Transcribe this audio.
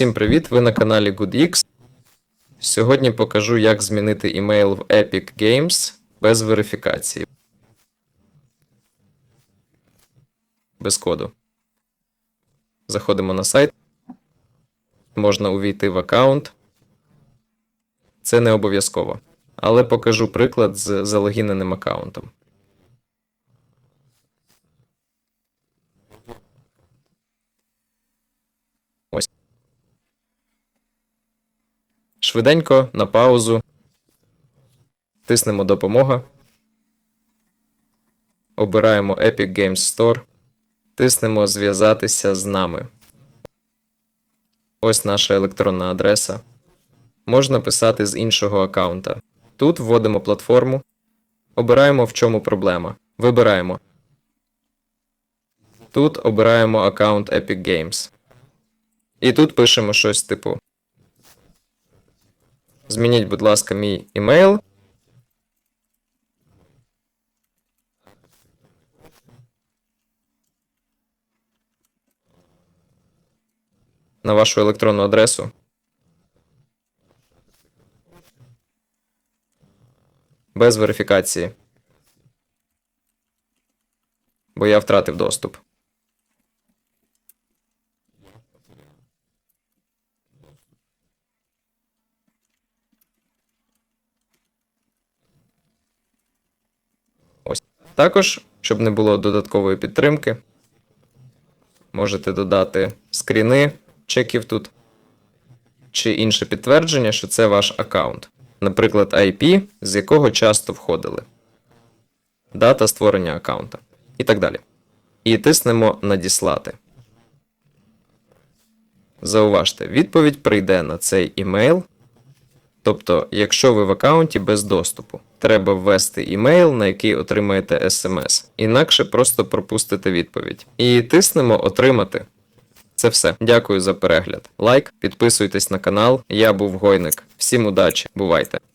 Всім привіт! Ви на каналі GoodX. Сьогодні покажу, як змінити імейл в Epic Games без верифікації. Без коду. Заходимо на сайт. Можна увійти в аккаунт. Це не обов'язково. Але покажу приклад з залогіненим аккаунтом. Швиденько на паузу. Тиснемо допомога. Обираємо Epic Games Store. Тиснемо зв'язатися з нами. Ось наша електронна адреса. Можна писати з іншого аккаунта. Тут вводимо платформу. Обираємо в чому проблема. Вибираємо. Тут обираємо аккаунт Epic Games. І тут пишемо щось типу. Змініть, будь ласка, мій імейл. На вашу електронну адресу. Без верифікації. Бо я втратив доступ. Ось. Також, щоб не було додаткової підтримки, можете додати скріни чеків тут, чи інше підтвердження, що це ваш аккаунт. Наприклад, IP, з якого часто входили, дата створення аккаунта і так далі. І тиснемо Надіслати. Зауважте, відповідь прийде на цей імейл Тобто, якщо ви в аккаунті без доступу, треба ввести імейл, на який отримаєте смс. Інакше просто пропустите відповідь. І тиснемо Отримати. Це все. Дякую за перегляд. Лайк, підписуйтесь на канал. Я був Гойник. Всім удачі, бувайте!